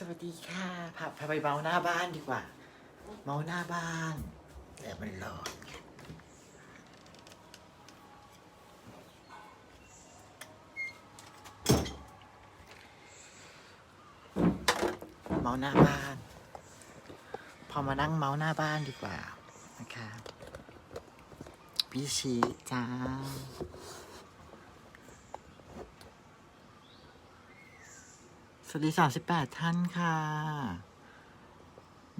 สวัสดีค่ะพาพาไปเมาหน้าบ้านดีกว่า เมาหน้าบ้าน แต่มันร้อนค่ะเมาหน้าบ้าน พอมานั่งเมาหน้าบ้านดีกว่า นะคะพี่ชีจ้า สวัสดีสามสิบแปดท่านค่ะ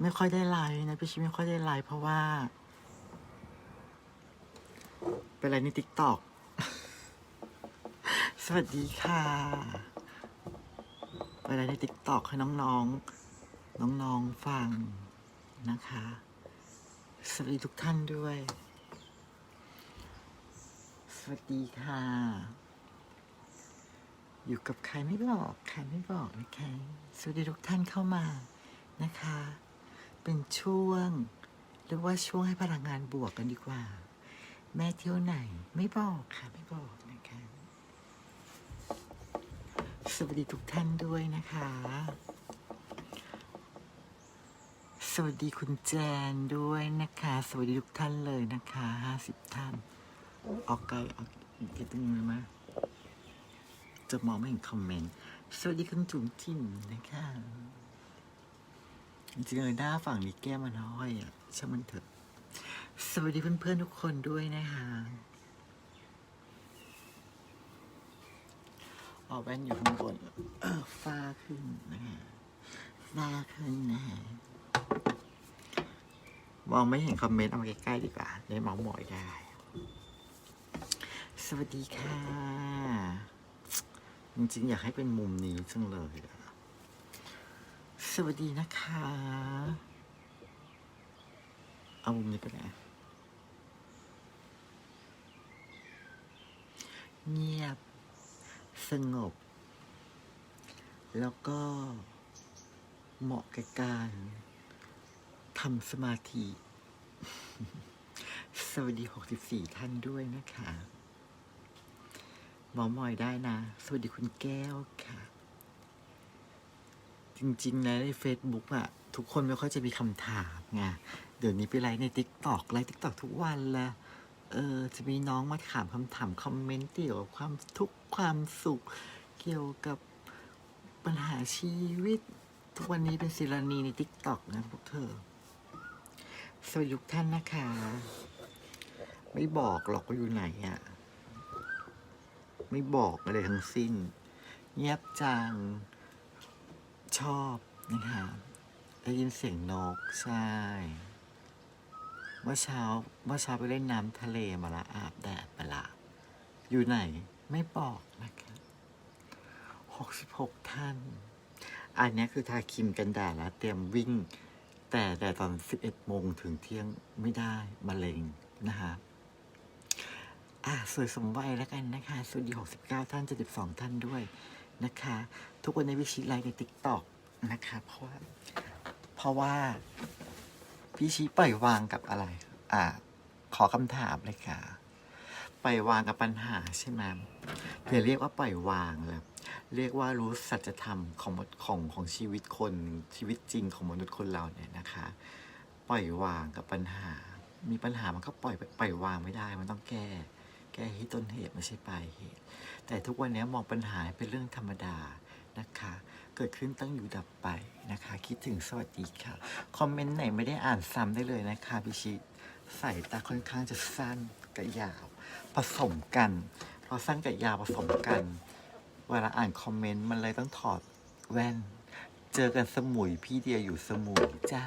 ไม่ค่อยได้ไลน์นะพี่ชิไม่ค่อยได้ไลน์เพราะว่า เป็นไรในติ๊กตอกสวัสดีค่ะเป็นไรในติ๊กตอกให้น้องๆ น้องๆฟังนะคะ สวัสดีทุกท่านด้วย สวัสดีค่ะ อยู่กับใครไม่บอกใครไม่บอกนะคะสวัสดีทุกท่านเข้ามานะคะ เป็นช่วงเรียกว่าช่วงให้พลังงานบวกกันดีกว่า แม่เที่ยวไหนไม่บอกค่ะไม่บอกนะคะ สวัสดีทุกท่านด้วยนะคะ สวัสดีคุณแจนด้วยนะคะ สวัสดีทุกท่านเลยนะคะห้าสิบท่าน ออกไกลออกอีกตรงนี้มา จะมองไม่เห็นคอมเมนต์ สวัสดีคุณจุ๋มจิ๋มนะคะจริงๆเลยหน้าฝั่งนี้แก้มันห้อยอะช่างมันเถอะ สวัสดีเพื่อนๆทุกคนด้วยนะคะออกแว่นอยู่ข้างบนเออฟ้าขึ้นนะคะฟ้าขึ้นนะฮะมองไม่เห็นคอมเมนต์เอามาใกล้ๆดีกว่าได้มองหมอยได้ สวัสดีค่ะ จริงๆ อยากให้เป็นมุมนี้จังเลย สวัสดีนะคะ เอามุมนี้ก็ได้เงียบ สงบ แล้วก็เหมาะกับการทำสมาธิ สวัสดี 64 ท่านด้วยนะคะ มอมอยได้นะ สวัสดีคุณแก้วค่ะ จริงๆแล้วใน Facebook อะทุกคนไม่ค่อยจะมีคำถามไงเดี๋ยวนี้ไปไลฟ์ใน t ิ k t o k ไลฟ์ t ิ k t o k ทุกวันละเออจะมีน้องมาถามคำถามคอมเมนต์เกี่ยวกับความทุกข์ความสุข เกี่ยวกับปัญหาชีวิต ทุกวันนี้เป็นศิลานีใน t ิ k t o k นะพวกเธอ สวัสดีทุกท่านนะคะ ไม่บอกหรอกว่าอยู่ไหนอะ ไม่บอกอะไรทั้งสิ้น เงียบจัง ชอบนะคะได้ยินเสียงนก ใช่เมื่อเช้าเมื่อเช้าไปเล่นน้ำทะเลมาละอาบแดดมาละอยู่ไหนไม่บอกนะคะหกสิบหกท่าน อันนี้คือทาครีมกันแดดแล้วเตรียมวิ่ง แต่แต่ตอนสิบเอ็ดโมงถึงเที่ยงไม่ได้มะเร็งนะคะ อะสวยสมวัยแล้วกันนะคะสวัสดี 69 ท่าน 72 ท่านด้วยนะคะ ทุกวันในวิชิไลฟ์ใน t ิ k t o k นะคะเพราะว่าเพราะว่า พี่ชี้ปล่อยวางกับอะไร อะขอคำถามเลยค่ะ ปล่อยวางกับปัญหาใช่ไหมอย่าเรียกว่าปล่อยวางเลยเรียกว่ารู้สัจธรรมของของของชีวิตคนชีวิตจริงของมนุษย์คนเราเนี่ยนะคะ ปล่อยวางกับปัญหา มีปัญหามันก็ปล่อยปล่อยวางไม่ได้มันต้องแก้ แก้ที่ต้นเหตุไม่ใช่ปลายเหตุ แต่ทุกวันนี้มองปัญหาเป็นเรื่องธรรมดานะคะ เกิดขึ้นตั้งอยู่ดับไปนะคะ คิดถึงสวัสดีค่ะ คอมเมนต์ไหนไม่ได้อ่านซ้ำได้เลยนะคะพิชิตใส่ตาค่อนข้างจะสั้นกับยาว ผสมกันพอสั้นกับยาวผสมกัน เวลาอ่านคอมเมนต์มันเลยต้องถอดแว่น เจอกันสมุยพี่เดียอยู่สมุยจ้า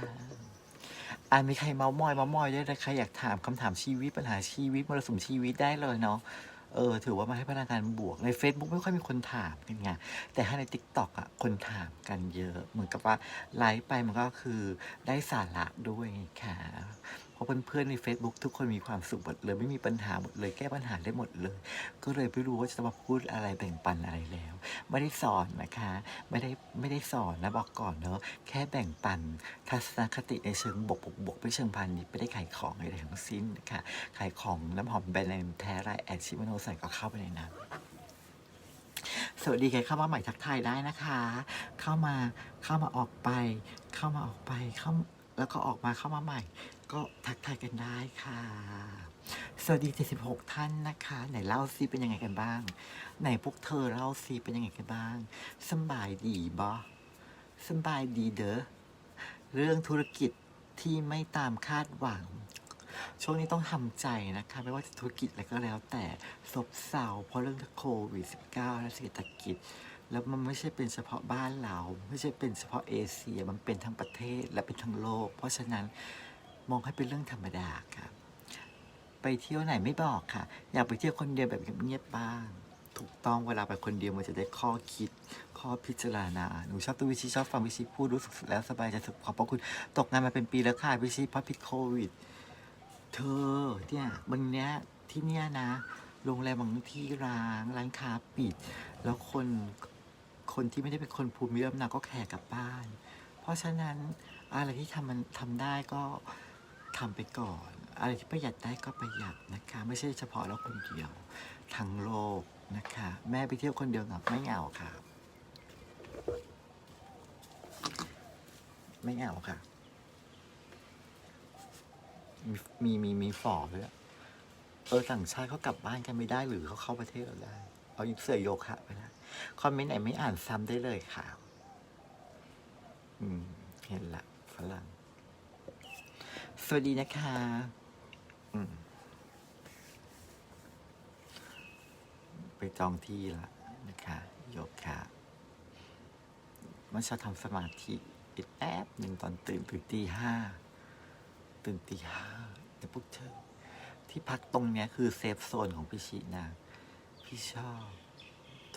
อ่ามีใครเมามอยเมามอยด้วยนะใครอยากถามคำถามชีวิตปัญหาชีวิตมรสุมชีวิตได้เลยเนาะเออถือว่ามาให้พลังงานบวกใน Facebook ไม่ค่อยมีคนถามกันไงแต่ถ้าใน t ิ k t o k อะคนถามกันเยอะ เหมือนกับว่าไลฟ์ไปมันก็คือได้สาระด้วยค่ะ ราะเพื่อนๆใน Facebook ทุกคนมีความสุขหมดเลยไม่มีปัญหาหมดเลยแก้ปัญหาได้หมดเลย ก็เลยไม่รู้ว่าจะมาพูดอะไรแบ่งปันอะไรแล้ว ไม่ได้สอนนะคะ ไม่ได้ไม่ได้สอนนะบอกก่อนเนาะแค่แบ่งปันทัศนคติในเชิงบวกบวกบวกไม่เชิงพาณิชย์ไม่ได้ขายของอะไรทั้งสิ้นนะคะขายของน้ำหอมแบรนด์เนมแท้ไรแอดชิมโนใส่ก็เข้าไปในนั้นสวัสดีใครเข้ามาใหม่ทักทายได้นะคะ เข้ามาเข้ามาออกไป เข้ามาออกไปเข้าแล้วก็ออกมาเข้ามาใหม่ ก็ทักทายกันได้ค่ะ สวัสดี 76 ท่านนะคะ ไหนเล่าซิเป็นยังไงกันบ้าง ไหนพวกเธอเล่าซิเป็นยังไงกันบ้างสบายดีบอสบายดีเด้อ เรื่องธุรกิจที่ไม่ตามคาดหวัง ช่วงนี้ต้องทำใจนะคะ ไม่ว่าจะธุรกิจอะไรก็แล้วแต่ซบเซาเพราะเรื่องโควิด -19 และเศรษฐกิจแล้วมันไม่ใช่เป็นเฉพาะบ้านเรา ไม่ใช่เป็นเฉพาะเอเชียมันเป็นทั้งประเทศและเป็นทั้งโลก เพราะฉะนั้น มองให้เป็นเรื่องธรรมดาค่ะ ไปเที่ยวไหนไม่บอกค่ะ อยากไปเที่ยวคนเดียวแบบเงียบๆบ้าง ถูกต้องเวลาไปคนเดียวมันจะได้ข้อคิด ข้อพิจารณา หนูชอบตัววิชิชอบฟังวิชิพูดรู้สึกแล้วสบายใจสุขขอบพระคุณ ตกงานมาเป็นปีแล้วค่ะวิชิเพราะพิษโควิด เธอเนี่ยวันเนี้ยที่เนี่ยนะโรงแรมบางที่ร้างร้านค้าปิด แล้วคนคนที่ไม่ได้เป็นคนภูมิลำเนาก็แขกกลับบ้าน เพราะฉะนั้นอะไรที่ทำมันทำได้ก็ ทำไปก่อน อะไรที่ประหยัดได้ก็ประหยัดนะคะ ไม่ใช่เฉพาะเราคนเดียว ทั้งโลกนะคะ แม่ไปเที่ยวคนเดียวเหงาไม่เหงาค่ะ ไม่เหงาค่ะ มีมีมีฝ่อด้วยเออต่างชาติเขากลับบ้านกันไม่ได้หรือเขาเข้าประเทศเราได้เอาเสื้อโยคะไปได้คอมเมนต์ไหนไม่อ่านซ้ำได้เลยค่ะ อืม เห็นละฝรั่ง วัสดีนะคะอืมไปจองที่ละนะคะโยคะเมันชอบทำสมาธิอีกแป๊บหนึ่งตอนตื่นตื่นตีห้าตื่นตีห้าแต่พวกเธอ ที่พักตรงเนี้ยคือเซฟโซนของพี่ชีนะ พี่ชอบ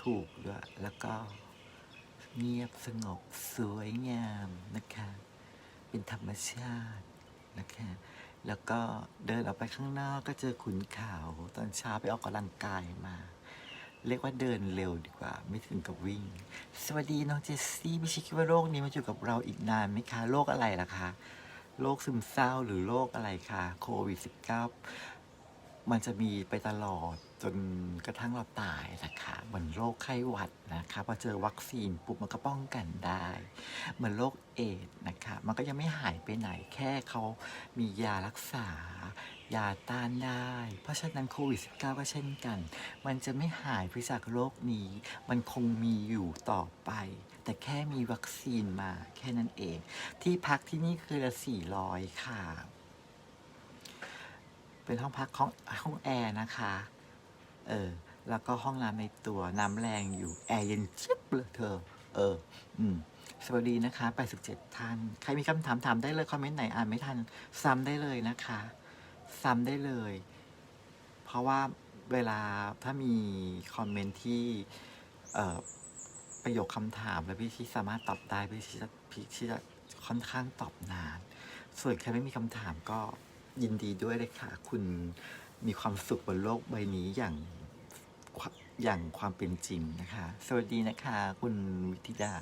ถูกด้วยแล้วก็เงียบสงบสวยงามนะคะ เป็นธรรมชาติ นะคะ แล้วก็เดินออกไปข้างนอกก็เจอขุนเขาตอนเช้าไปออกกำลังกายมา เรียกว่าเดินเร็วดีกว่า ไม่ถึงกับวิ่ง สวัสดีน้องเจสซี่พี่ชิคิดว่าโรคนี้มันอยู่กับเราอีกนานไหมคะโรคอะไรล่ะคะโรคซึมเศร้าหรือโรคอะไรคะโควิด -19 มันจะมีไปตลอด จนกระทั่งเราตายนะคะเหมือนโรคไข้หวัดนะคะพอเจอวัคซีนปุ๊บมันก็ป้องกันได้ เหมือนโรคเอดนะคะมันก็ยังไม่หายไปไหนแค่เขามียารักษา ยาต้านได้ เพราะฉะนั้นโควิด -19 ก็เช่นกัน มันจะไม่หายไปจากโรคนี้ มันคงมีอยู่ต่อไป แต่แค่มีวัคซีนมาแค่นั้นเอง ที่พักที่นี่คือละสี่ร้อยค่ะ เป็นห้องพักห้องห้องแอร์นะคะ เออ แล้วก็ห้องน้ำในตัวน้ำแรงอยู่ แอร์เย็นชิบเลยเธอ เออ อืม สวัสดีนะคะ 87 ท่าน ใครมีคำถามถามได้เลย คอมเมนต์ไหนอ่านไม่ทัน ซ้ำได้เลยนะคะ ซ้ำได้เลย เพราะว่าเวลาถ้ามีคอมเมนต์ที่เอ่อประโยคคำถามแล้วพี่ชีสามารถตอบได้พี่ชีจะพี่ชีจะค่อนข้างตอบนาน ส่วนใครไม่มีคำถามก็ยินดีด้วยเลยค่ะ คุณ มีความสุขบนโลกใบนี้อย่างอย่างความเป็นจริงนะคะ สวัสดีนะคะ คุณวิธิดา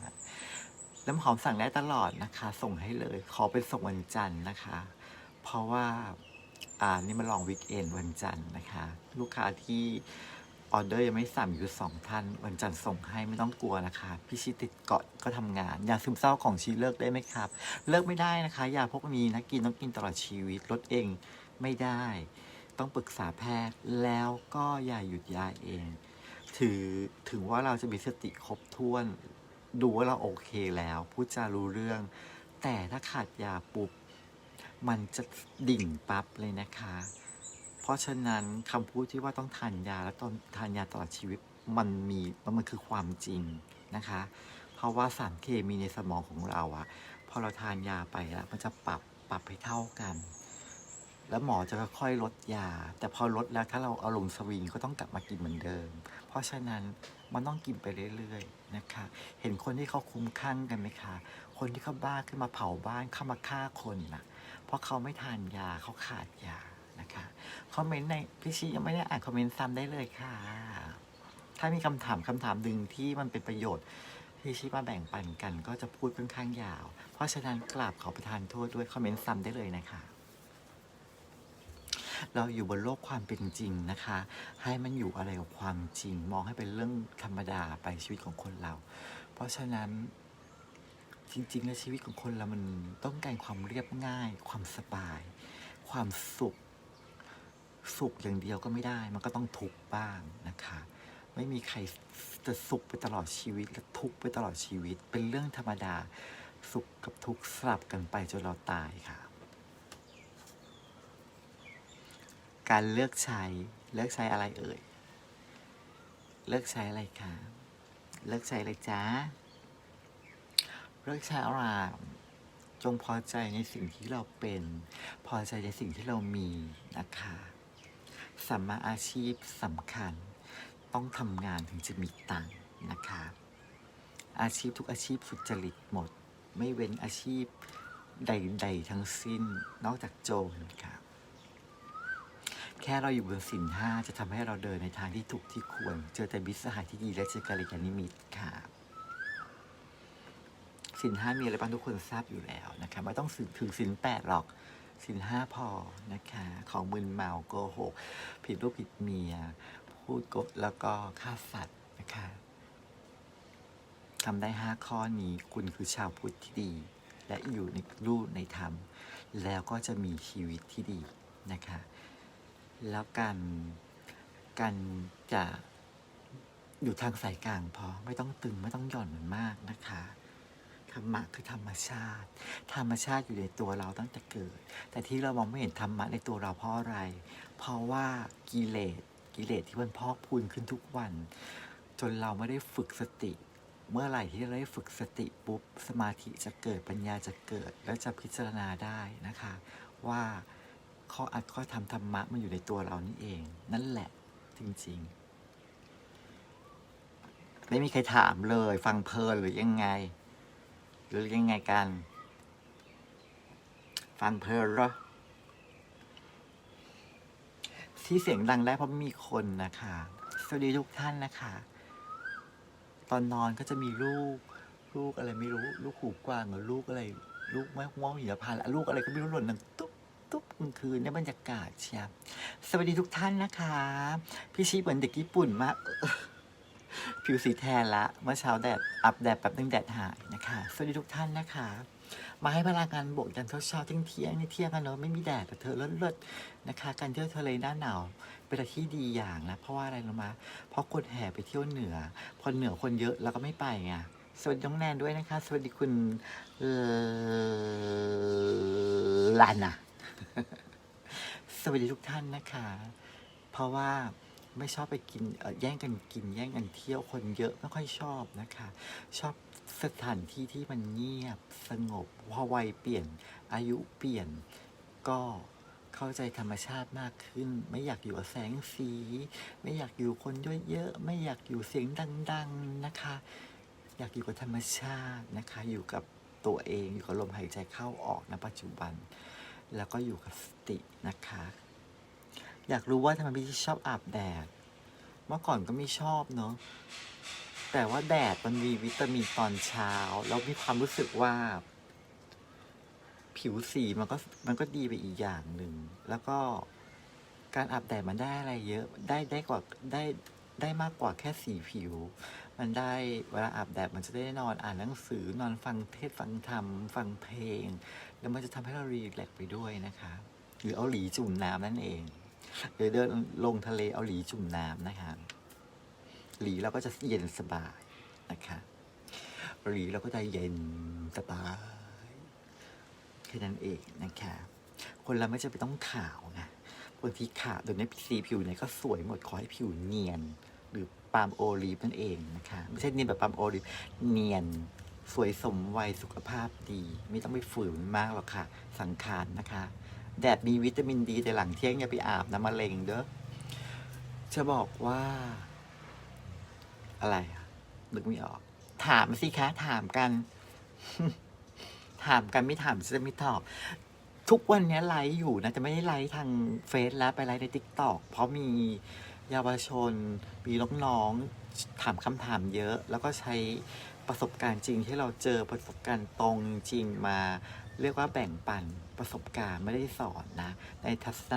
น้ำหอมสั่งได้ตลอดนะคะ ส่งให้เลย ขอเป็นส่งวันจันทร์นะคะ เพราะว่าอ่านี่มาลองวิกเอนวันจันทร์นะคะ ลูกค้าที่ออเดอร์ยังไม่สั่งอยู่สองท่าน วันจันทร์ส่งให้ไม่ต้องกลัวนะคะ พี่ชิติดเกาะก็ทำงานยาซึมเศร้าของชีเลิกได้ไหมครับ เลิกไม่ได้นะคะยาพวกนี้นะกินต้องกินตลอดชีวิตลดเองไม่ได้ ต้องปรึกษาแพทย์แล้วก็อย่าหยุดยาเอง ถือถึงว่าเราจะมีสติครบถ้วน ดูว่าเราโอเคแล้วพูดจารู้เรื่อง แต่ถ้าขาดยาปุ๊บมันจะดิ่งปั๊บเลยนะคะ เพราะฉะนั้นคำพูดที่ว่าต้องทานยาแล้วตองทานยาตลอดชีวิตมันมีมันคือความจริงนะคะ เพราะว่าสารเคมีในสมองของเราอะพอเราทานยาไปแล้วมันจะปรับปรับให้เท่ากัน แล้วหมอจะค่อยๆลดยา แต่พอลดแล้วถ้าเราอารมณ์สวิงก็ต้องกลับมากินเหมือนเดิม เพราะฉะนั้นมันต้องกินไปเรื่อยๆนะคะ เห็นคนที่เขาคุ้มคลั่งกันไหมคะ คนที่เขาบ้าขึ้นมาเผาบ้านเข้ามาฆ่าคนน่ะ เพราะเขาไม่ทานยาเขาขาดยานะคะคอมเมนต์ในพี่ชียังไม่ได้อ่านคอมเมนต์ซ้ำได้เลยค่ะ ถ้ามีคำถามคำถามหนึ่งที่มันเป็นประโยชน์พี่ชีมาแบ่งปันกันก็จะพูดค่อนข้างยาว เพราะฉะนั้นกราบขอประทานโทษด้วยคอมเมนต์ซ้ำได้เลยนะคะ เราอยู่บนโลกความเป็นจริงนะคะ ให้มันอยู่อะไรกับความจริง มองให้เป็นเรื่องธรรมดาไปชีวิตของคนเรา เพราะฉะนั้นจริงๆแล้วชีวิตของคนเรามันต้องการความเรียบง่าย ความสบาย ความสุข สุขอย่างเดียวก็ไม่ได้ มันก็ต้องทุกข์บ้างนะคะ ไม่มีใครจะสุขไปตลอดชีวิตและทุกข์ไปตลอดชีวิต เป็นเรื่องธรรมดา สุขกับทุกข์สลับกันไปจนเราตายค่ะ การเลือกใช้เลือกใช้อะไรเอ่ย เลือกใช้อะไรคะ เลือกใช้อะไรจ้าเลือกใช้อะไรจงพอใจในสิ่งที่เราเป็น พอใจในสิ่งที่เรามีนะคะสัมมาอาชีพสำคัญ ต้องทำงานถึงจะมีตังค์นะคะ อาชีพทุกอาชีพสุจริตหมด ไม่เว้นอาชีพใด ๆ ทั้งสิ้นนอกจากโจรค่ะ แค่เราอยู่บนสินห้าจะทำให้เราเดินในทางที่ถูกที่ควร เจอแต่มิสหายที่ดีและเจอกัลยาณมิตรค่ะสินห้ามีอะไรบ้างทุกคนทราบอยู่แล้วนะคะไม่ต้องถึงถึงสินแปดหรอกสินห้าพอนะคะ ของมึนเมาโกหกผิดลูกผิดเมีย พูดโกดแล้วก็ฆ่าสัตว์นะคะทำได้ห้าข้อนี้คุณคือชาวพุทธที่ดี และอยู่ในรูปในธรรม แล้วก็จะมีชีวิตที่ดีนะคะ แล้วการการจะอยู่ทางสายกลางพอไม่ต้องตึงไม่ต้องหย่อนมันมากนะคะธรรมะคือธรรมชาติ ธรรมชาติอยู่ในตัวเราตั้งแต่เกิด แต่ที่เรามองไม่เห็นธรรมะในตัวเราเพราะอะไร เพราะว่ากิเลสกิเลสที่มันพอกพูนขึ้นทุกวัน จนเราไม่ได้ฝึกสติ เมื่อไหร่ที่เราได้ฝึกสติปุ๊บ สมาธิจะเกิดปัญญาจะเกิด แล้วจะพิจารณาได้นะคะ ว่า ข้ออัดข้อทำธรรมะมันอยู่ในตัวเรานี่เอง นั่นแหละจริงๆ ไม่มีใครถามเลย ฟังเพลินหรือยังไง หรือยังไงกัน ฟังเพลินเหรอที่เสียงดังได้เพราะมีคนนะคะ สวัสดีทุกท่านนะคะ ตอนนอนก็จะมีลูก ลูกอะไรไม่รู้ ลูกหูกวางหรือลูกอะไร ลูกแม่ง้องหินพานลูกอะไรก็ไม่รู้หล่นดัง ตุ๊บกลางคืนเนี่ยบรรยากาศเชียบสวัสดีทุกท่านนะคะ พี่ชีเหมือนเด็กญี่ปุ่นมาก ผิวสีแทนละเมื่อเช้าแดดอัปแดดแป๊บนึงแดดหายนะคะ สวัสดีทุกท่านนะคะ มาให้พลังงานบวกยันเช้าเช้าเที่ยงเที่ยงนี่เที่ยงกันเนาะไม่มีแดดแต่เธอเลิศๆนะคะ การเที่ยวทะเลหน้าหนาวเป็นอะไรที่ดีอย่างนะเพราะว่าอะไรรู้มาเพราะคนแห่ไปเที่ยวเหนือ พอเหนือคนเยอะเราก็ไม่ไปไงสวัสดีน้องแนนด้วยนะคะ สวัสดีคุณลานา สวัสดีทุกท่านนะคะ เพราะว่าไม่ชอบไปกินแย่งกันกิน แย่งกันเที่ยวคนเยอะไม่ค่อยชอบนะคะ ชอบสถานที่ที่มันเงียบสงบพอวัยเปลี่ยน อายุเปลี่ยนก็เข้าใจธรรมชาติมากขึ้น ไม่อยากอยู่กับแสงสี ไม่อยากอยู่คนเยอะๆไม่อยากอยู่เสียงดัง ๆนะคะ อยากอยู่กับธรรมชาตินะคะ อยู่กับตัวเองอยู่กับลมหายใจเข้าออกณปัจจุบัน แล้วก็อยู่กับสตินะคะ อยากรู้ว่าทำไมพี่ชอบอาบแดด เมื่อก่อนก็ไม่ชอบเนาะ แต่ว่าแดดมันมีวิตามินตอนเช้า แล้วมีความรู้สึกว่า ผิวสีมันก็มันก็ดีไปอีกอย่างหนึ่ง แล้วก็การอาบแดดมันได้อะไรเยอะ ได้ได้กว่าได้ได้มากกว่าแค่สีผิว มันได้เวลาอาบแดดมันจะได้นอนอ่านหนังสือนอนฟังเทศฟังธรรม ฟังเพลง แล้วมันจะทำให้เรารีแลกไปด้วยนะคะ หรือเอาหลีจุ่มน้ำนั่นเองหรือเดินลงทะเลเอาหลีจุ่มน้ำนะคะหลีเราก็จะเย็นสบายนะคะหลีเราก็จะเย็นสบายแค่นั้นเองนะคะคนเราไม่จำเป็นต้องขาวไงบางทีขาวโดยในสีผิวเนี่ยก็สวยหมดขอให้ผิวเนียน หรือปาล์มโอลีฟนั่นเองนะคะ ไม่ใช่เนียนแบบปาล์มโอลีฟเนียน สวยสมวัยสุขภาพดี ไม่ต้องไปฝืนมากหรอกค่ะ สังขารนะคะ แดดมีวิตามินดี แต่หลังเที่ยงอย่าไปอาบน้ำมะเร็งเด้อจะบอกว่า อะไรนึกไม่ออก ถามสิคะ ถามกัน ถามกันไม่ถามจะไม่ตอบ ทุกวันนี้ไลฟ์อยู่นะ จะไม่ได้ไลฟ์ทางเฟซแล้วไปไลฟ์ในทิกตอกเพราะมีเยาวชน มีน้องๆถามคำถามเยอะ แล้วก็ใช้ ประสบการณ์จริงที่เราเจอประสบการณ์ตรงจริงมา เรียกว่าแบ่งปันประสบการณ์ไม่ได้สอนนะ ในทัศน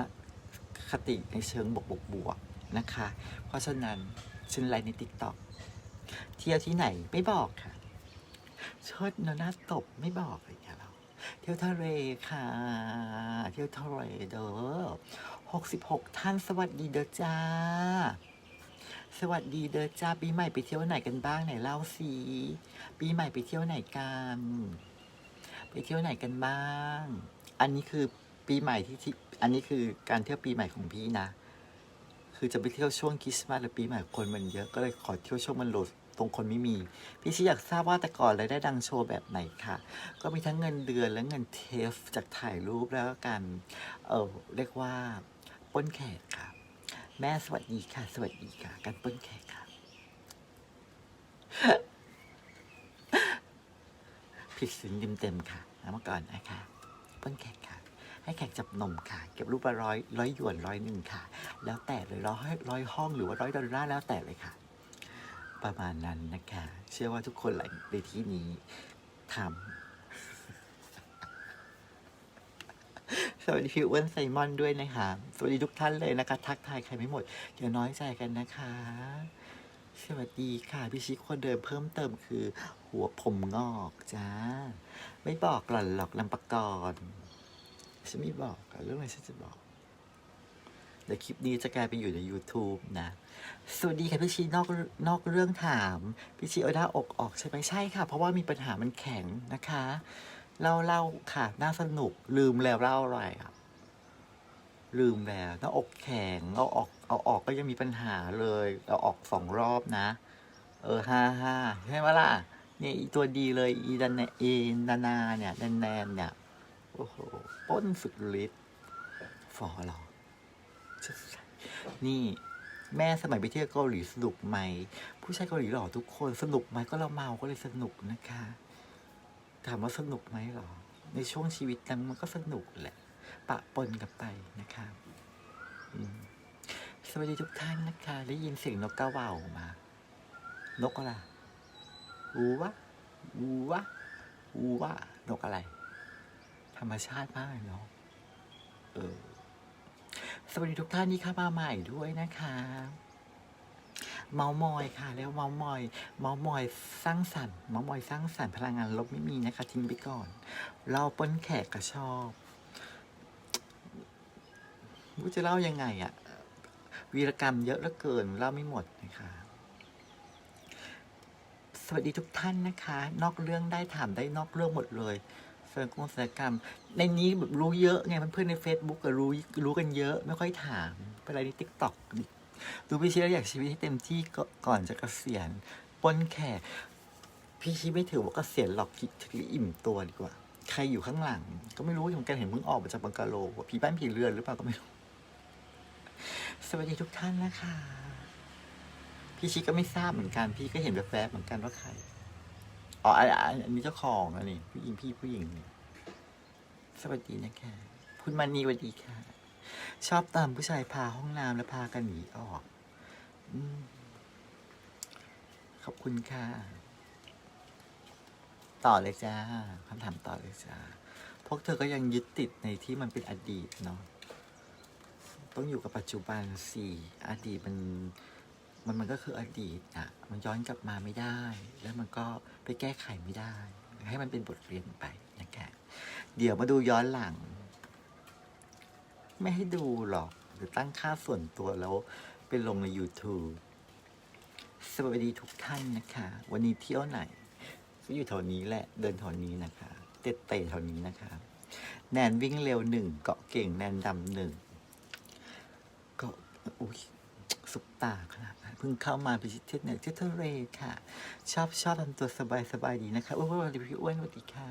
คติในเชิงบวกบวกบวกนะคะ เพราะฉะนั้นฉันไลฟ์ในทิกต็อกเที่ยวที่ไหนไม่บอกค่ะเชิดนหน้าตบไม่บอกเลยค่ะเราเที่ยวทะเลค่ะ เที่ยวทะเลเด้อหกสิบหกท่านสวัสดีเด้อจ้า สวัสดีเด้อจ้าปีใหม่ไปเที่ยวไหนกันบ้างไหนเล่าสิปีใหม่ไปเที่ยวไหนกันไปเที่ยวไหนกันบ้าง อันนี้คือปีใหม่ที่ที่อันนี้คือการเที่ยวปีใหม่ของพี่นะ คือจะไปเที่ยวช่วงคริสต์มาสหรือปีใหม่คนมันเยอะก็เลยขอเที่ยวช่วงมันโหลดตรงคนไม่มี พี่ชี้อยากทราบว่าแต่ก่อนรายได้ดังโชว์แบบไหนค่ะ ก็มีทั้งเงินเดือนและเงินเทฟจากถ่ายรูปแล้วก็การเออเรียกว่าป้นแขกค่ะ แม่สวัสดีค่ะ สวัสดีค่ะการปล้นแขกค่ะ ผิดศีลเต็มๆค่ะเอามาก่อนนะคะเปล้นแขกค่ะ ให้แขกจับนมค่ะ เก็บรูปละร้อยร้อยหยวนร้อยหนึ่งค่ะ แล้วแต่เลยร้อยร้อยห้องหรือว่าร้อยดอลลาร์แล้วแต่เลยค่ะ ประมาณนั้นนะคะ เชื่อว่าทุกคนหลายในที่นี้ทำ สวัสดีพี่อ้วนไซมอนด้วยนะคะสวัสดีทุกท่านเลยนะคะ ทักทายใครไม่หมดอย่าน้อยใจกันนะคะ สวัสดีค่ะ พี่ชิคคนเดิมเพิ่มเติมคือ หัวผมงอกจ้า ไม่บอกหล่อนหรอกลำปกรฉันไม่บอกอะเรื่องอะไรฉันจะบอกเดี๋ยวคลิปนี้จะกลายไปอยู่ใน YouTube นะ สวัสดีค่ะพี่ชีนอกนอกเรื่องถาม พี่ชีเอาหน้าอกออกใช่ไหมใช่ค่ะ เพราะว่ามีปัญหามันแข็งนะคะ เล่าเล่าค่ะน่าสนุก ลืมแล้วเล่าอะไรอะ ลืมแล้วหน้าอกแข็งเอาออก เอาออกก็ยังมีปัญหาเลย เอาออกสองรอบนะ เออฮ่าฮ่าใช่ไหมล่ะเนี่ยตัวดีเลยอีดันเนอีนานาเนี่ยแนนแนนเนี่ยโอ้โหป้นสุดฤทธิ์ฟอหรอนี่แม่สมัยไปเที่ยวเกาหลีสนุกไหม ผู้ชายเกาหลีหล่อทุกคนสนุกไหมก็เราเมาก็เลยสนุกนะคะ ถามว่าสนุกไหมหรอ ในช่วงชีวิตนั้นมันก็สนุกแหละ ปะปนกันไปนะคะสวัสดีทุกท่านนะคะ ได้ยินเสียงนกกระว่าวมา นกอะไรอูวะอูวะอูวะนกอะไร ธรรมชาติมากเลยเนาะเออสวัสดีทุกท่านที่เข้ามาใหม่ด้วยนะคะ เมามอยค่ะ แล้วเมามอย เมามอยสร้างสรรค์เมามอยสร้างสรรค์พลังงานลบไม่มีนะคะทิ้งไปก่อน เราปนแขกก็ชอบรู้จะเล่ายังไงอะวีรกรรมเยอะเหลือเกินเล่าไม่หมดนะคะสวัสดีทุกท่านนะคะ นอกเรื่องได้ถามได้นอกเรื่องหมดเลยเฟิร์นกงศิลกรรม ในนี้แบบรู้เยอะไงเพื่อนๆใน Facebook ก็รู้รู้กันเยอะ ไม่ค่อยถามเป็นอะไรในทิกตอก ดูพี่ชีแล้วอยากชีวิตให้เต็มที่ก่อนจะเกษียณป้นแขกพี่ชีไม่ถือว่าเกษียณหรอกคิดถึงอิ่มตัวดีกว่า ใครอยู่ข้างหลัง ก็ไม่รู้เหมือนกันเห็นมึงออกมาจากบังกะโลว่าผีบ้านผีเรือนหรือเปล่าก็ไม่รู้ สวัสดีทุกท่านนะคะ พี่ชิก็ไม่ทราบเหมือนกัน พี่ก็เห็นแวบๆเหมือนกันว่าใครอ๋ออันนอันนี้เจ้าของอันนี้ผู้หญิงพี่ผู้หญิงนี่สวัสดีนะคะคุณมานีสวัสดีค่ะ ชอบตามผู้ชายพาห้องน้ำแล้วพากันหนีออกอขอบคุณค่ะ ต่อเลยจ้าคำถามต่อเลยจ้า พวกเธอก็ยังยึดติดในที่มันเป็นอดีตเนาะ ต้องอยู่กับปัจจุบันสี่อดีตมันมันมันก็คืออดีตอะมันย้อนกลับมาไม่ได้ แล้วมันก็ไปแก้ไขไม่ได้ ให้มันเป็นบทเรียนไปนะคะเดี๋ยวมาดูย้อนหลัง ไม่ให้ดูหรอกหรือตั้งค่าส่วนตัวแล้วไปลงใน YouTube สวัสดีทุกท่านนะคะ วันนี้เที่ยวไหนก็อยู่แถวนี้แหละ เดินแถวนี้นะคะ เตะเตะแถวนี้นะคะ แนนวิ่งเร็วหนึ่งเกาะเก่งแนนดำหนึ่งเกาะอุ้ยสุปตาขนาด พิ่งเข้ามาพิชิตเทศเน็ตที่ทะเลค่ะ ชอบชอบทำตัวสบายสบายดีนะคะโอ้โหสวัสดีพี่อ้วนสวัสดีค่ะ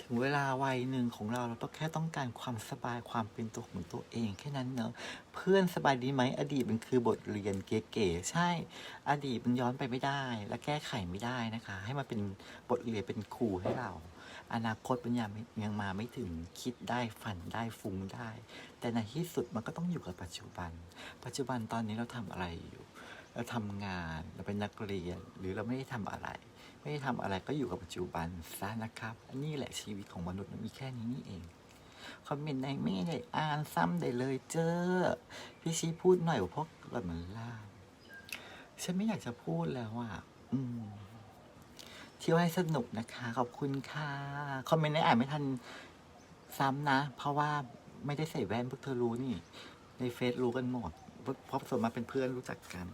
ถึงเวลาวัยหนึ่งของเราเราต้องแค่ต้องการความสบายความเป็นตัวของตัวเองแค่นั้นเนอะเพื่อนสบายดีไหมอดีตมันคือบทเรียนเก๋ๆใช่ อดีตมันย้อนไปไม่ได้ และแก้ไขไม่ได้นะคะ ให้มันเป็นบทเรียนเป็นครูให้เรา อนาคตมันยังไม่ยังมาไม่ถึงคิดได้ฝันได้ฟุ้งได้ แต่ในที่สุดมันก็ต้องอยู่กับปัจจุบัน ปัจจุบันตอนนี้เราทำอะไรอยู่ เราทำงานเราเป็นนักเรียนหรือเราไม่ได้ทำอะไร ไม่ได้ทำอะไรก็อยู่กับปัจจุบันซะนะครับอันนี้แหละชีวิตของมนุษย์มันมีแค่นี้นี่เองคอมเมนต์ในไม่ได้อ่านซ้ำได้เลยเจอ พี่ชี้พูดหน่อยว่าพวกเรามันล่าฉันไม่อยากจะพูดแล้วอะอืมเที่ยวให้สนุกนะคะ ขอบคุณค่ะ คอมเมนต์ในอ่านไม่ทันซ้ำนะ เพราะว่า ไม่ได้ใส่แว่นพวกเธอรู้นี่ ในเฟซรู้กันหมดเพราะส่วนมาเป็นเพื่อนรู้จักกัน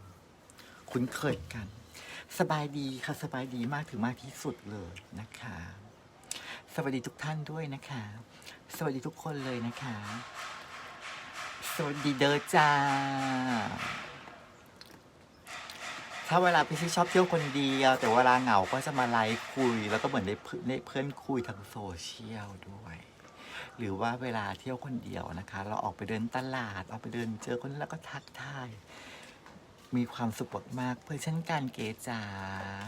คุ้นเคยกัน สบายดีค่ะสบายดีมากถึงมากที่สุดเลยนะคะ สวัสดีทุกท่านด้วยนะคะ สวัสดีทุกคนเลยนะคะ สวัสดีเดอจ้า ถ้าเวลาพี่ชิชอบเที่ยวคนเดียว แต่เวลาเหงาก็จะมาไลฟ์คุย แล้วก็เหมือนได้เพื่อนคุยทางโซเชียลด้วย หรือว่าเวลาเที่ยวคนเดียวนะคะ เราออกไปเดินตลาด ออกไปเดินเจอคนแล้วก็ทักทาย มีความสุขมากๆเพื่อเช่นการเกจา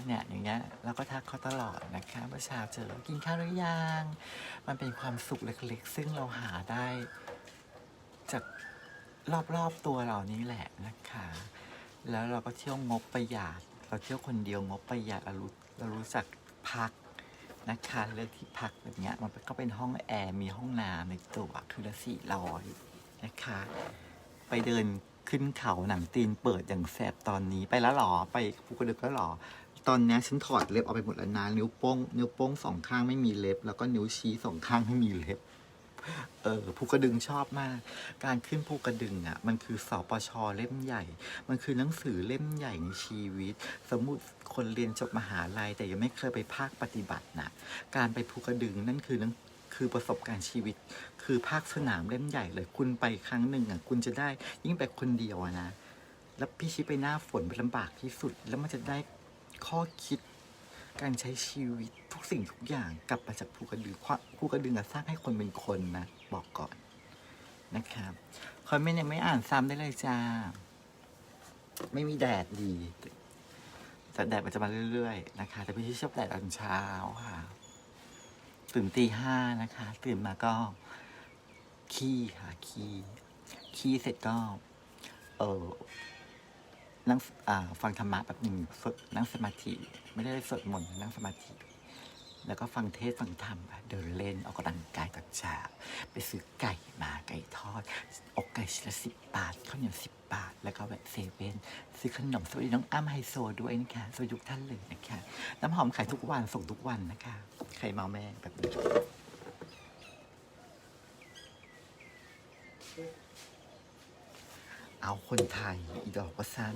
เนี่ยอย่างเงี้ยเราก็ทักเขาตลอดนะคะเมื่อเช้าเจอกินข้าวหรือยังมันเป็นความสุขเล็กๆ ซึ่งเราหาได้จากรอบๆตัวเรานี่แหละนะคะ แล้วเราก็เที่ยวงบประหยัดเราเที่ยวคนเดียวงบประหยัดเรารู้เรารู้จักพัก นะคะ เลือกที่พักแบบเนี้ยมันก็เป็นห้องแอร์มีห้องน้ำในตัวคือละสี่ร้อยนะคะ ไปเดินขึ้นเขาหนังตีนเปิดอย่างแสบตอนนี้ไปแล้วหรอไปภูกระดึกแล้วหรอ ตอนนี้ฉันถอดเล็บออกไปหมดแล้วนะนิ้วโป้งนิ้วโป้งสองข้างไม่มีเล็บ แล้วก็นิ้วชี้สองข้างไม่มีเล็บ เออภูกระดึงชอบมาก การขึ้นภูกระดึงอะ มันคือสปชเล่มใหญ่ มันคือหนังสือเล่มใหญ่ในชีวิต สมมติคนเรียนจบมหาลัยแต่ยังไม่เคยไปภาคปฏิบัตินะการไปภูกระดึงนั่นคือหนังคือประสบการณ์ชีวิต คือภาคสนามเล่มใหญ่เลย คุณไปครั้งหนึ่งอะคุณจะได้ยิ่งไปคนเดียวนะ แล้วพี่ชิไปหน้าฝนมันลำบากที่สุด แล้วมันจะได้ข้อคิด การใช้ชีวิตทุกสิ่งทุกอย่างกลับมาจากภูกระดึงภูกระดึงสร้างให้คนเป็นคนนะ บอกก่อนนะครับคอมเมนต์ยังไม่อ่านซ้ำได้เลยจ้า ไม่มีแดดดีแต่แดดมันจะมาเรื่อยๆนะคะ แต่พี่ที่ชอบแดดตอนเช้าค่ะ ตื่นตีห้านะคะ ตื่นมาก็ ขี้ค่ะขี้ขี้เสร็จก็ เออ นั่งฟังธรรมะแบบหนึ่งนั่งสมาธิ ไม่ได้สวดมนต์นั่งสมาธิ แล้วก็ฟังเทศฟังธรรม เดินเล่นออกกำลังกายตอนเช้าไปซื้อไก่มาไก่ทอด อกไก่ชิ้นละสิบบาทข้าวเหนียวสิบบาท แล้วก็แบบเซเว่นซื้อขนมสวัสดีน้องอ้ำไฮโซด้วยนะคะสวัสดีทุกท่านเลยนะคะ น้ำหอมขายทุกวันส่งทุกวันนะคะ ใครเมาแม่แบบนี้ เอาคนไทย อีดอกก็สั้น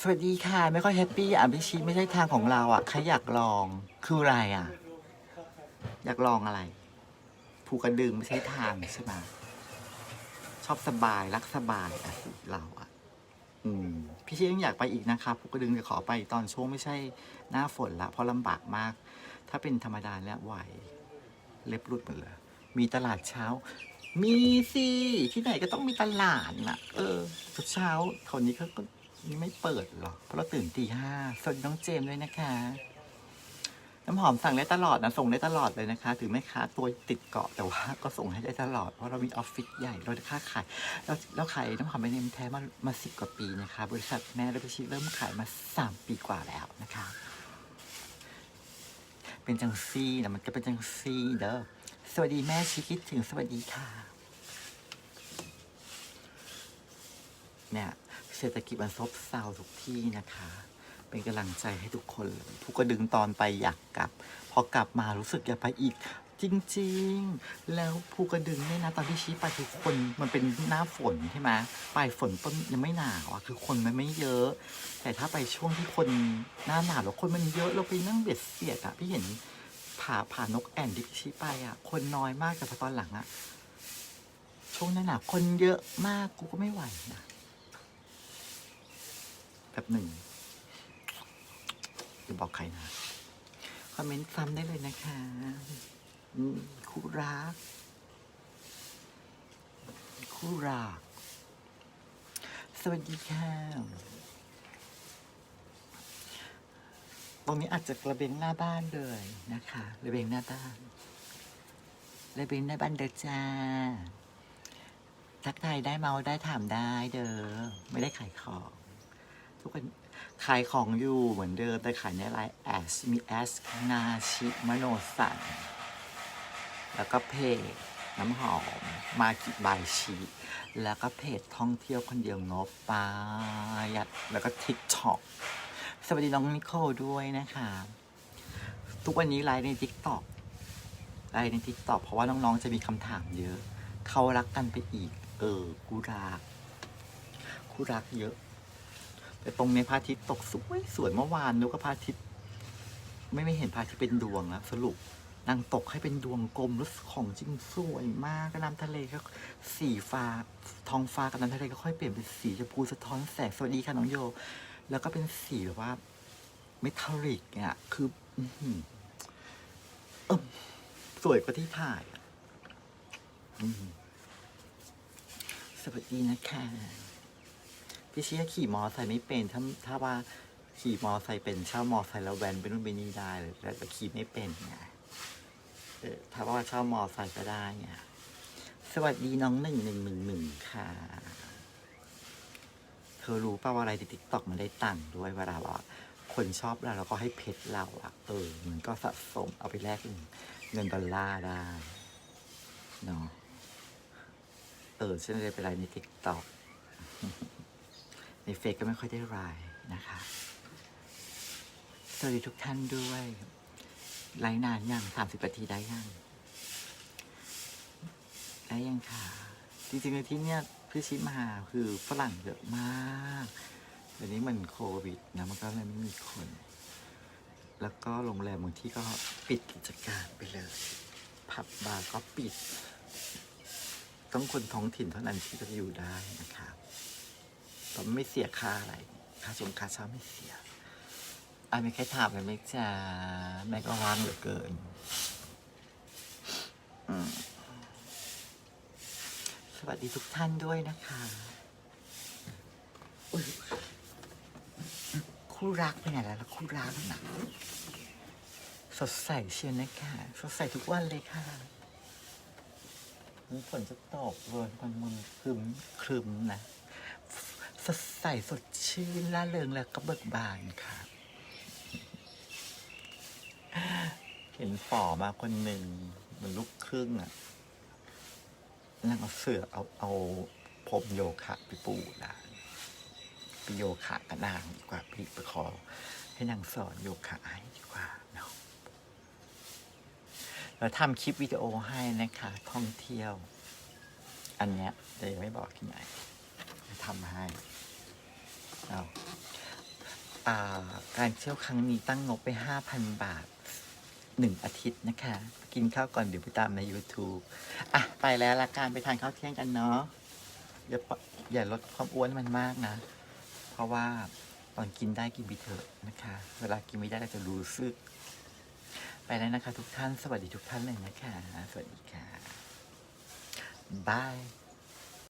สวัสดีค่ะ ไม่ค่อยแฮปปี้อะพี่ชีไม่ใช่ทางของเราอะใครอยากลองคืออะไรอะ อยากลองอะไร ภูกระดึงไม่ใช่ทางใช่ไหมชอบสบายรักสบายอะสิเราอะ อืม พี่ชียังอยากไปอีกนะคะภูกระดึงจะขอไปตอนช่วงไม่ใช่หน้าฝนละเพราะลำบากมาก ถ้าเป็นธรรมดาแล้วไหว เล็บรุดหมดเลยมีตลาดเช้า มีสิที่ไหนก็ต้องมีตลาดน่ะ เออเช้าๆคนนี้เขาก็ไม่เปิดหรอกเพราะเราตื่นตีห้าสวัสดีน้องเจมส์ด้วยนะคะ น้ำหอมสั่งได้ตลอดนะ ส่งได้ตลอดเลยนะคะ ถึงแม่ค้าตัวติดเกาะแต่ว่าก็ส่งให้ได้ตลอด เพราะเรามีออฟฟิศใหญ่เราค้าขายเราเราขายน้ำหอมเป็นเนมแท้มามาสิบกว่าปีนะคะ บริษัทแม่และพิชิตเริ่มขายมาสามปีกว่าแล้วนะคะ เป็นจังซี่นะมันก็เป็นจังซี่เด้อ สวัสดีแม่ชีคิดถึงสวัสดีค่ะเนี่ยเศรษฐกิจมันซบเซาทุกที่นะคะ เป็นกำลังใจให้ทุกคนเลยผู้ก็ดึงตอนไปอยากกลับ พอกลับมารู้สึกอยากไปอีก จริงๆ แล้วภูกระดึงเนี่ยนะตอนที่ชี้ไปคือคนมันเป็นหน้าฝนใช่ไหมปลายฝนต้นยังไม่หนาวอะคือคนมันไม่เยอะ แต่ถ้าไปช่วงที่คนหน้าหนาวแล้วคนมันเยอะเราไปนั่งเบียดเสียดอะพี่เห็น ผาผานกแอ่นที่ชี้ไปอะคนน้อยมากแต่พอตอนหลังอะช่วงหน้าหนาวคนเยอะมากกูก็ไม่ไหวนะแบบหนึ่งอย่าบอกใครนะ คอมเมนต์ซ้ำได้เลยนะคะคู่รัก คู่รัก สวัสดีค่ะ ตรงนี้อาจจะระเบียงหน้าบ้านเลยนะคะระเบียงหน้าบ้านระเบียงหน้าบ้านเด้อจ้าทักทายได้เมาได้ถามได้เด้อไม่ได้ขายของทุกคนขายของอยู่เหมือนเดิมแต่ขายในไลน์แอสมีแอสนาชิมโนสันแล้วก็เพจน้ำหอม มากิบายชี แล้วก็เพจท่องเที่ยวคนเดียวงบปายัด แล้วก็ทิกช็อก สวัสดีน้องนิโคลด้วยนะคะ ทุกวันนี้ไลฟ์ในทิกตอกไลฟ์ในทิกตอกเพราะว่าน้องๆจะมีคำถามเยอะ เขารักกันไปอีก เออกูรักกูรักเยอะ แต่ตรงในพระอาทิตย์ตกสวยสวยเมื่อวานนุก็พระอาทิตย์ไม่ไม่เห็นพระอาทิตย์เป็นดวงแล้วสรุปนางตกให้เป็นดวงกลมแล้วของจริงสวยมากก็น้ำทะเลก็สีฟ้าท้องฟ้ากับน้ำทะเลก็ค่อยเปลี่ยนเป็นสีชมพูสะท้อนแสงสวัสดีค่ะน้องโย แล้วก็เป็นสีแบบว่าเมทัลลิกเนี่ย คือออออมสวยกว่าที่ถ่ายสวัสดีนะคะพี่เชียขี่มอไซค์ไม่เป็น ถ้าถ้าว่าขี่มอไซค์เป็นเช่ามอไซค์แล้วแวนไปนู่นไปนี่ได้เลยแต่ขี่ไม่เป็นไงเออถ้าว่าเช่ามอไซค์ก็ได้ไงสวัสดีน้องหนึ่งหนึ่งหนึ่งหนึ่งค่ะ ธอรู้ป่าวว่าอะไรติ๊กต็อกมันได้ตังค์ด้วยเวลาเราคนชอบเราเราก็ให้เพชรเราอะเออ มันก็สะสมเอาไปแลกเป็นเงินดอลลาร์ได้เนาะเออฉันเลยไปไลน์ในติ๊กต็อกในเฟซก็ไม่ค่อยได้ไลน์นะคะ สวัสดีทุกท่านด้วยไลฟ์นานยังสามสิบนาทีได้ยัง ได้ยังค่ะ จริงๆในที่เนี้ย พี่ชิมาคือฝรั่งเยอะมากเดี๋ยวนี้มันโควิดนะมันก็เลยไม่มีคน แล้วก็โรงแรมบางที่ก็ปิดกิจการไปเลย ผับบาร์ก็ปิด ต้องคนท้องถิ่นเท่านั้นที่จะอยู่ได้นะครับแต่ไม่เสียค่าอะไร ค่าชมค่าเช่าไม่เสียอะมีใครถามกันไหมจ๊ะแม่ก็ว่างเหลือเกิน อืม วัสดีทุกท่านด้วยนะคะคู่รักไปไหนแล้วล่ะคู่รักนะสดใสเชียวนะคะสดใสทุกวันเลยค่ะมีฝนจะตกเลยมันมันครึมครึมนะ สดใสสดชื่นล่าเริงแล้วก็เบิกบานค่ะ เห็นฝ่อมาคนหนึ่งเหมันลูกครึ่งอะ นางเอาเสือเอาเอาผมโยคะไปปูนางไปโยคะกับนางดีกว่าพี่ไปขอ ให้นางสอนโยคะให้ดีกว่าเนาะเราทำคลิปวิดีโอให้นะคะ ท่องเที่ยว อันเนี้ยแต่ยังไม่บอกที่ไหนทำให้เอาอาการเที่ยวครั้งนี้ตั้งงบไปห้าพันบาท หนึ่งอาทิตย์นะคะ กินข้าวก่อนเดี๋ยวไปตามใน YouTube อะ ไปแล้วละการไปทานข้าวเที่ยงกันเนาะอย่าอย่าลดความอ้วนมันมากนะ เพราะว่าตอนกินได้กินไปเถอะนะคะ เวลากินไม่ได้เราจะรู้สึก ไปแล้วนะคะ ทุกท่าน สวัสดีทุกท่านเลยนะคะ สวัสดีค่ะบาย